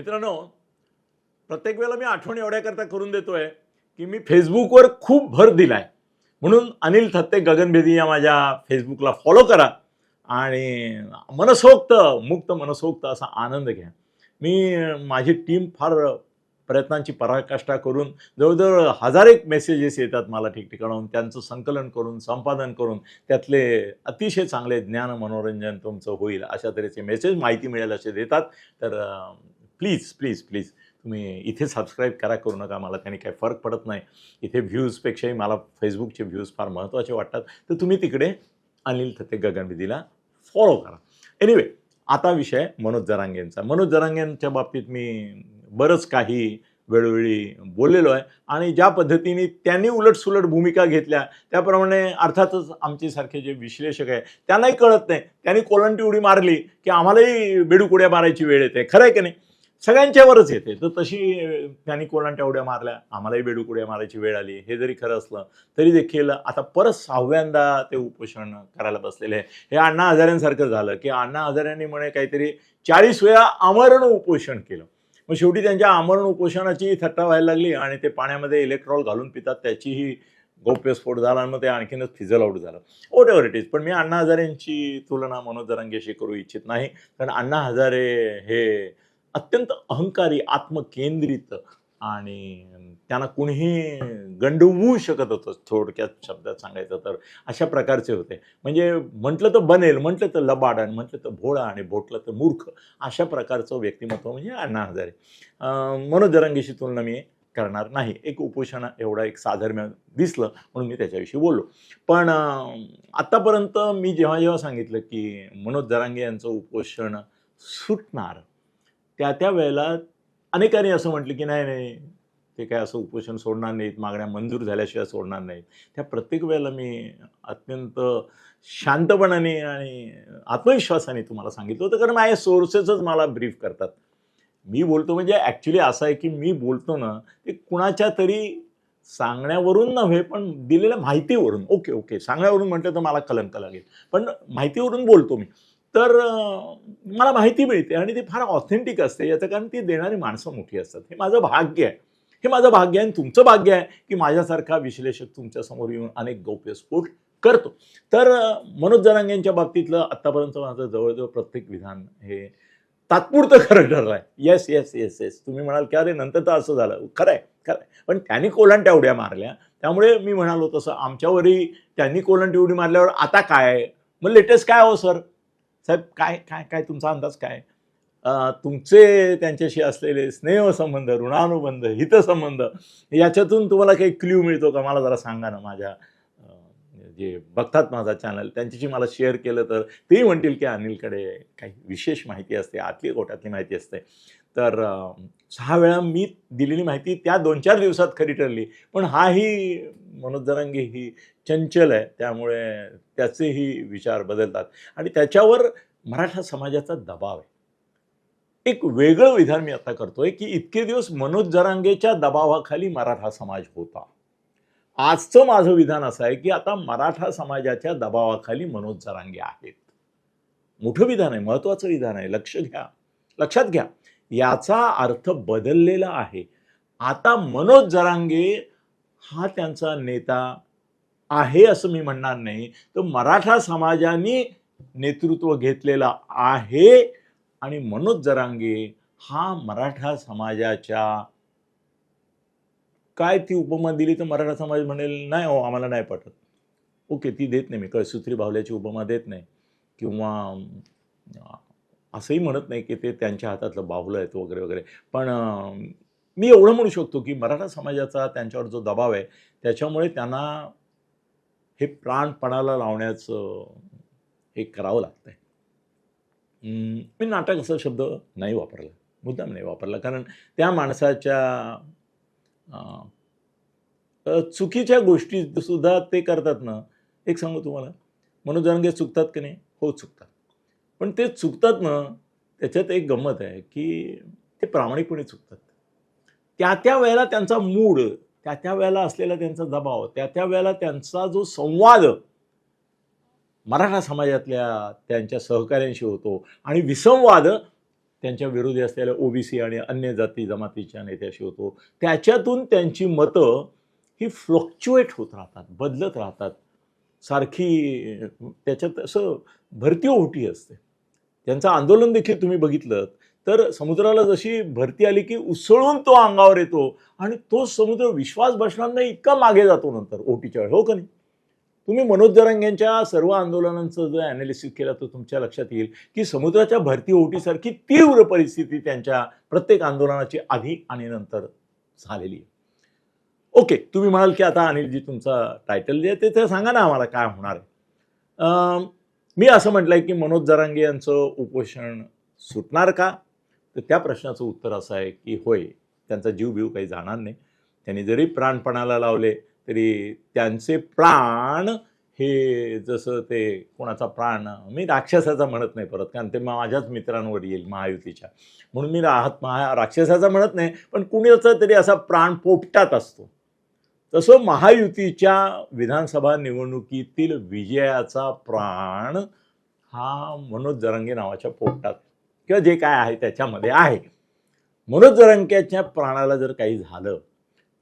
मित्रांनो प्रत्येक वेळेला मी आठवण एवढ्याकरता करून देतोय की मी फेसबुकवर खूप भर दिलाय. म्हणून अनिल थत्ते गगनभेदी या माझ्या फेसबुकला फॉलो करा आणि मनसोक्त मुक्त मनसोक्त असा आनंद घ्या. मी माझी टीम फार प्रयत्नांची पराकाष्ठा करून जवळजवळ हजार एक मेसेजेस येतात मला ठिकठिकाणाहून. त्यांचं संकलन करून संपादन करून त्यातले अतिशय चांगले ज्ञान मनोरंजन तुमचं होईल अशा तऱ्हेचे मेसेज माहिती मिळेल असे देतात. तर प्लीज प्लीज प्लीज. तुम्ही इथे सबस्क्राईब करा करू नका मला त्याने काही फरक पडत नाही. इथे व्ह्यूजपेक्षाही मला फेसबुकचे व्ह्यूज फार महत्त्वाचे वाटतात. तर तुम्ही तिकडे अनिल थत्ते गगनविधीला फॉलो करा. एनिवे आता विषय मनोज जरांगेंचा. मनोज जरांगेंच्या बाबतीत मी बरंच काही वेळोवेळी बोललेलो आहे आणि ज्या पद्धतीने त्यांनी उलटसुलट भूमिका घेतल्या त्याप्रमाणे अर्थातच आमच्यासारखे जे विश्लेषक आहे त्यांनाही कळत नाही. त्यांनी कोलंटी उडी मारली की आम्हालाही बेडूकुड्या मारायची वेळ येते. खरं आहे की नाही? सगळ्यांच्यावरच येते. तर तशी त्यांनी कोणांच्या उड्या मारल्या. आम्हालाही बेडूकुड्या मारायची वेळ आली. हे जरी खरं असलं तरी देखील आता परत सहाव्यांदा ते उपोषण करायला बसलेले आहे. हे अण्णा हजाऱ्यांसारखं झालं की अण्णा हजाऱ्यांनी म्हणे काहीतरी चाळीस वेळा आमरण उपोषण केलं. मग शेवटी त्यांच्या आमरण उपोषणाची थट्टा व्हायला लागली आणि ते पाण्यामध्ये इलेक्ट्रॉल घालून पितात. त्याचीही गौप्यस्फोट झाला आणि मग ते आणखीनच फिजल आउट झालं. वॉट एव्हर इट इज पण मी अण्णा हजारेंची तुलना मनोज करू इच्छित नाही. कारण अण्णा हजारे हे अत्यंत अहंकारी आत्मकेंद्रित आणि त्यांना कुणीही गंडवू शकत होतं थोडक्यात शब्दात सांगायचं तर अशा प्रकारचे होते. म्हणजे म्हटलं तर बनेल म्हटलं तर लबाड आणि म्हटलं तर भोळा आणि भोटलं तर मूर्ख अशा प्रकारचं व्यक्तिमत्व म्हणजे अण्णा हजारे. अं, मनोज तुलना मी करणार नाही. एक उपोषण एवढा एक साधर्म्य दिसलं म्हणून मी त्याच्याविषयी बोललो. पण आत्तापर्यंत मी जेव्हा जेव्हा सांगितलं की मनोज जरांगे यांचं उपोषण सुटणार त्या त्या वेळेला अनेकांनी असं म्हटलं की नाही नाही ते काय असं उपोषण सोडणार नाहीत मागण्या मंजूर झाल्याशिवाय सोडणार नाहीत. त्या प्रत्येक वेळेला मी अत्यंत शांतपणाने आणि आत्मविश्वासाने तुम्हाला सांगितलं होतं कारण माझे सोर्सेसच मला ब्रीफ करतात. मी बोलतो म्हणजे ॲक्च्युली असं आहे की मी बोलतो ना ते कुणाच्या तरी सांगण्यावरून नव्हे पण दिलेल्या माहितीवरून. ओके ओके सांगण्यावरून म्हटलं तर मला कलंक लागेल. पण माहितीवरून बोलतो मी. तर मला माहिती मिळते आणि ती फार ऑथेंटिक असते. याचं कारण ती देणारी माणसं मोठी असतात. हे माझं भाग्य आहे. हे माझं भाग्य आहे आणि तुमचं भाग्य आहे की माझ्यासारखा विश्लेषक तुमच्यासमोर येऊन अनेक गौप्यस्फोट करतो. तर मनोज जरांगेंच्या बाबतीतलं आत्तापर्यंत माझं जवळजवळ प्रत्येक विधान हे तात्पुरतं खरं ठरलं आहे. येस येस येस येस तुम्ही म्हणाल की अरे नंतर तर असं झालं. खरं आहे खरं आहे. पण त्यांनी कोलांट्या उड्या मारल्या. त्यामुळे मी म्हणालो तसं आमच्यावरही त्यांनी कोलांटी उडी मारल्यावर आता काय मग लेटेस्ट काय हो सर साहेब काय काय काय तुमचा अंदाज काय? तुमचे त्यांच्याशी असलेले स्नेहसंबंध ऋणानुबंध हितसंबंध याच्यातून तुम्हाला काही क्ल्यू मिळतो का? मला जरा सांगा ना माझ्या जे बघतात माझा चॅनल त्यांच्याशी मला शेअर केलं तर तेही म्हणतील की अनिलकडे काही विशेष माहिती असते आतली गोटातली माहिती असते. तर सहा वेळा मी दिलेली माहिती त्या दोन चार दिवसात खरी ठरली. पण हाही मनोज जरांगे ही चंचल आहे त्यामुळे त्याचेही विचार बदलतात. आणि त्याच्यावर मराठा समाजाचा दबाव आहे. एक वेगळं विधान मी आता करतोय की इतके दिवस मनोज जरांगेच्या दबावाखाली मराठा समाज होता. आजचं माझं विधान असं आहे की आता मराठा समाजाच्या दबावाखाली मनोज जरांगे आहेत. मोठं विधान आहे महत्त्वाचं विधान आहे. लक्ष घ्या. लक्षात घ्या. याचा अर्थ बदललेला आहे. आता मनोज जरांगे हा त्यांचा नेता आहे असं मी म्हणणार नाही. तर मराठा समाजाने नेतृत्व घेतलेला आहे आणि मनोज जरांगे हा मराठा समाजाच्या काय ती उपमा दिली तर मराठा समाज म्हणेल नाही हो आम्हाला नाही पटत. ओके ती देत नाही. मी कळसूत्री भावल्याची उपमा देत नाही. किंवा असंही म्हणत नाही की ते त्यांच्या हातातलं बाहुलं आहेत वगैरे वगैरे. पण मी एवढं म्हणू शकतो की मराठा समाजाचा त्यांच्यावर जो दबाव आहे त्याच्यामुळे त्यांना हे प्राणपणाला लावण्याचं हे करावं लागतं आहे मी नाटक असा शब्द नाही वापरला. मुद्दाम नाही वापरला. कारण त्या माणसाच्या चुकीच्या गोष्टी सुद्धा ते करतात ना. एक सांगू तुम्हाला. मनोज जरांगे चुकतात की नाही? हो चुकतात. पण ते चुकतात ना त्याच्यात एक गंमत आहे की ते प्रामाणिकपणे चुकतात. त्या त्या वेळेला त्यांचा मूड त्या त्या वेळेला असलेला त्यांचा दबाव त्या त्या वेळेला त्यांचा जो संवाद मराठा समाजातल्या त्यांच्या सहकाऱ्यांशी होतो आणि विसंवाद त्यांच्या विरोधी असलेल्या ओबीसी आणि अन्य जाती जमातीच्या नेत्याशी होतो. त्याच्यातून त्यांची मतं ही फ्लक्च्युएट होत राहतात बदलत राहतात. सारखी त्याच्यात असं भरती ओहोटी असते. त्यांचं आंदोलन देखील तुम्ही बघितलं तर समुद्राला जशी भरती आली की उसळून तो अंगावर येतो आणि तो समुद्र विश्वास बसणार नाही इतका मागे जातो नंतर ओटीच्या हो का नाही? तुम्ही मनोज जरांग्यांच्या सर्व आंदोलनांचं जर ॲनालिसिस केलं तर तुमच्या लक्षात येईल की समुद्राच्या भरती ओटीसारखी तीव्र परिस्थिती त्यांच्या प्रत्येक आंदोलनाची आधी आणि नंतर झालेली आहे. ओके तुम्ही म्हणाल की आता अनिलजी तुमचा टायटल जे ते तर सांगा ना आम्हाला काय होणार आहे. मी असं म्हटलं आहे की मनोज जरांगे यांचं उपोषण सुटणार का? तर त्या प्रश्नाचं उत्तर असं आहे की होय त्यांचा जीव बीव काही जाणार नाही. त्यांनी जरी प्राणपणाला लावले तरी त्यांचे प्राण हे जसं ते कोणाचा प्राण मी राक्षसाचा म्हणत नाही परत कारण ते माझ्याच मित्रांवर येईल महायुतीच्या. म्हणून मी राहत महा राक्षसाचा म्हणत नाही पण कुणाचा तरी असा प्राण पोपटात असतो. तसं महायुतीच्या विधानसभा निवडणुकीतील विजयाचा प्राण हा मनोज जरंगे नावाच्या पोपटात किंवा जे काय आहे त्याच्यामध्ये आहे. मनोज जरांग्याच्या प्राणाला जर काही झालं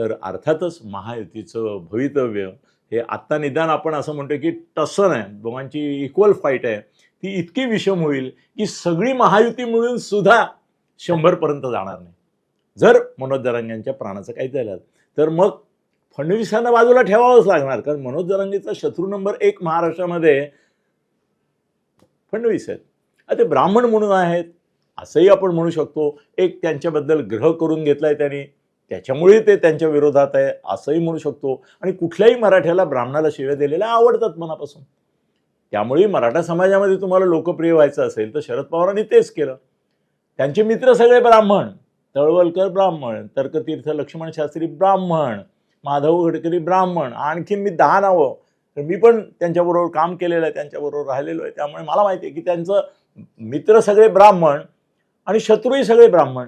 तर अर्थातच महायुतीचं भवितव्य हे आत्ता निदान आपण असं म्हणतो की टसन आहे. दोघांची इक्वल फाईट आहे. ती इतकी विषम होईल की सगळी महायुती मिळून सुद्धा शंभरपर्यंत जाणार नाही. जर मनोज जरांग्यांच्या प्राणाचं काही झालं तर मग फडणवीसांना बाजूला ठेवावंच लागणार. कारण मनोज जरांगेचा शत्रू नंबर एक महाराष्ट्रामध्ये फडणवीस आहेत. आता ते ब्राह्मण म्हणून आहेत. असंही आपण म्हणू शकतो. एक त्यांच्याबद्दल ग्रह करून घेतलाय त्यांनी. त्याच्यामुळे ते त्यांच्या विरोधात आहे असंही म्हणू शकतो. आणि कुठल्याही मराठ्याला ब्राह्मणाला शिव्या दिलेल्या आवडतात मनापासून. त्यामुळे मराठा समाजामध्ये तुम्हाला लोकप्रिय व्हायचं असेल तर शरद पवारांनी तेच केलं. त्यांचे मित्र सगळे ब्राह्मण तळवलकर ब्राह्मण तर्कतीर्थ लक्ष्मण शास्त्री ब्राह्मण माधव गडकरी ब्राह्मण आणखीन मी दहा नावं. तर मी पण त्यांच्याबरोबर काम केलेलं आहे त्यांच्याबरोबर राहिलेलो आहे. त्यामुळे मला माहिती आहे की त्यांचं मित्र सगळे ब्राह्मण आणि शत्रूही सगळे ब्राह्मण.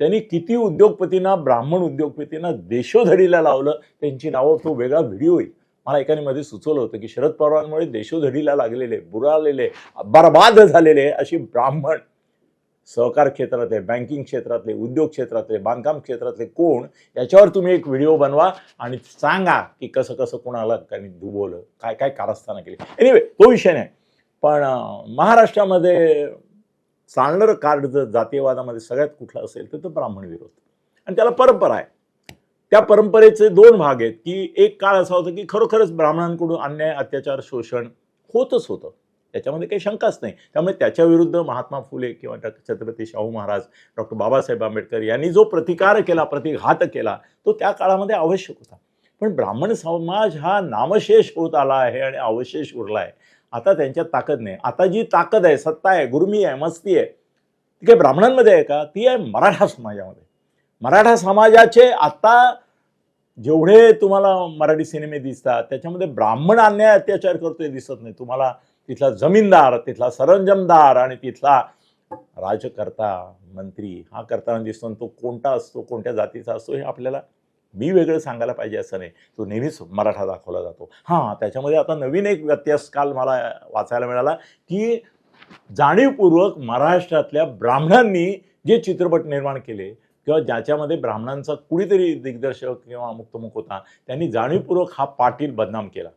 त्यांनी किती उद्योगपतींना ब्राह्मण उद्योगपतींना देशोधडीला लावलं त्यांची नावं तो वेगळा व्हिडिओ येईल मला एकाने मध्ये सुचवलं होतं की शरद पवारांमुळे देशोधडीला लागलेले बुरालेले बर्बाद झालेले अशी ब्राह्मण सहकार क्षेत्रातले बँकिंग क्षेत्रातले उद्योग क्षेत्रातले बांधकाम क्षेत्रातले कोण याच्यावर तुम्ही एक व्हिडिओ बनवा आणि सांगा की कसं कसं कोणाला त्यांनी डुबवलं काय काय कारस्थानं केली. एनिवे तो विषय नाही. पण महाराष्ट्रामध्ये चालणारं कार्ड जर जातीयवादामध्ये सगळ्यात कुठलं असेल तर तो ब्राह्मण विरोध. आणि त्याला परंपरा आहे. त्या परंपरेचे दोन भाग आहेत की एक काळ असा होता की खरोखरच ब्राह्मणांकडून अन्याय अत्याचार शोषण होतच होतं. त्याच्यामध्ये काही शंकाच नाही. त्यामुळे त्याच्या विरुद्ध महात्मा फुले किंवा डॉक्टर छत्रपती शाहू महाराज डॉक्टर बाबासाहेब आंबेडकर यांनी जो प्रतिकार केला प्रतिघात केला तो त्या काळामध्ये आवश्यक होता. पण ब्राह्मण समाज हा नामशेष होत आला आहे आणि अवशेष उरला आहे आता त्यांच्यात ताकद नाही. आता जी ताकद आहे सत्ता आहे गुरमी आहे मस्ती आहे ती काही ब्राह्मणांमध्ये आहे का? ती आहे मराठा समाजामध्ये. मराठा समाजाचे आता जेवढे तुम्हाला मराठी सिनेमे दिसतात त्याच्यामध्ये ब्राह्मण अन्याय अत्याचार करतोय दिसत नाही. तुम्हाला तिथला जमीनदार तिथला सरंजमदार आणि तिथला राजकर्ता मंत्री हा करताना दिसतो तो कोणता असतो कोणत्या जातीचा असतो हे आपल्याला मी वेगळं सांगायला पाहिजे असं नाही. तो नेहमीच मराठा दाखवला जातो. हां त्याच्यामध्ये आता नवीन एक व्यत्यास काल मला वाचायला मिळाला की जाणीवपूर्वक महाराष्ट्रातल्या ब्राह्मणांनी जे चित्रपट निर्माण केले किंवा ज्याच्यामध्ये ब्राह्मणांचा कुणीतरी दिग्दर्शक किंवा मुक्तमुख होता त्यांनी जाणीवपूर्वक हा पाटील बदनाम केला.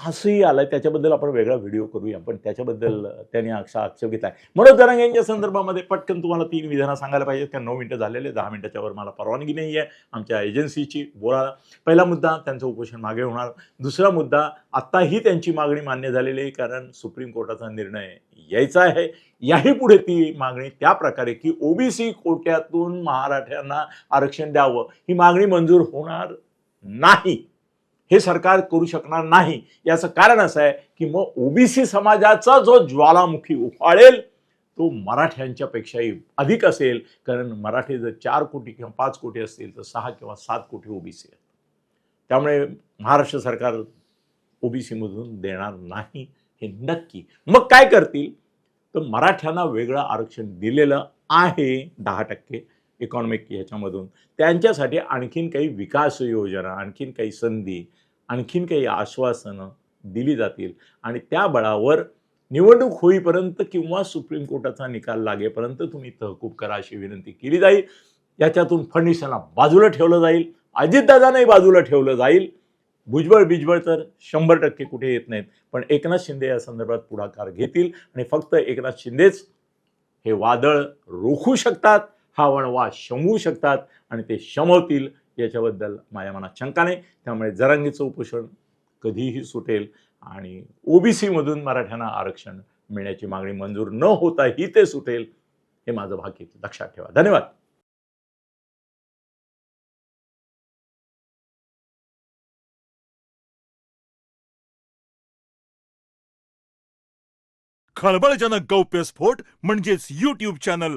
असंही आलं त्याच्याबद्दल आपण वेगळा व्हिडिओ करूया. पण त्याच्याबद्दल त्यांनी अक्षा आक्षेप आहे मनोज दरंग यांच्या संदर्भामध्ये पटकन तुम्हाला तीन विधानं सांगायला पाहिजेत. कारण नऊ मिनटं झालेले दहा मिनिटाच्या वर मला परवानगी नाही आहे आमच्या एजन्सीची बोला. पहिला मुद्दा त्यांचं उपोषण मागे होणार. दुसरा मुद्दा आत्ताही त्यांची मागणी मान्य झालेली आहे कारण सुप्रीम कोर्टाचा निर्णय यायचा आहे. याही पुढे ती मागणी त्या प्रकारे की ओबीसी कोट्यातून मराठ्यांना आरक्षण द्यावं. ही मागणी मंजूर होणार नाही. हे सरकार करू शकणार नाही. याचं कारण असं आहे की मग ओबीसी समाजाचा जो ज्वालामुखी उफाळेल तो मराठ्यांच्या पेक्षाही अधिक असेल. कारण मराठी जर चार कोटी किंवा पाच कोटी असतील तर सहा किंवा सात कोटी ओबीसी आहेत. त्यामुळे महाराष्ट्र सरकार ओबीसीमधून देणार नाही हे नक्की. मग काय करतील? तर मराठ्यांना वेगळं आरक्षण दिलेलं आहे दहा टक्के. इकॉनॉमिक ह्याच्यामधून. त्यांच्यासाठी आणखीन काही विकास योजना आणखीन काही संधी आणखीन काही आश्वासनं दिली जातील. आणि त्या बळावर निवडणूक होईपर्यंत किंवा सुप्रीम कोर्टाचा निकाल लागेपर्यंत तुम्ही तहकूब करा अशी विनंती केली जाईल. याच्यातून फडणवीसांना बाजूला ठेवलं जाईल. अजितदादांनाही बाजूला ठेवलं जाईल. भुजबळ बिजबळ तर शंभर टक्के कुठे येत नाहीत. पण एकनाथ शिंदे या संदर्भात पुढाकार घेतील आणि फक्त एकनाथ शिंदेच हे वादळ रोखू शकतात. हा वणवा शमवू शकतात आणि ते शमवतील याच्याबद्दल माझ्या मनात शंका नाही. त्यामुळे जरांगीचं उपोषण कधीही सुटेल आणि ओबीसीमधून मराठ्यांना आरक्षण मिळण्याची मागणी मंजूर न होता ही ते सुटेल हे माझं भाग्य लक्षात ठेवा. धन्यवाद. खळबळजनक गौप्यस्फोट म्हणजेच यूट्यूब चॅनल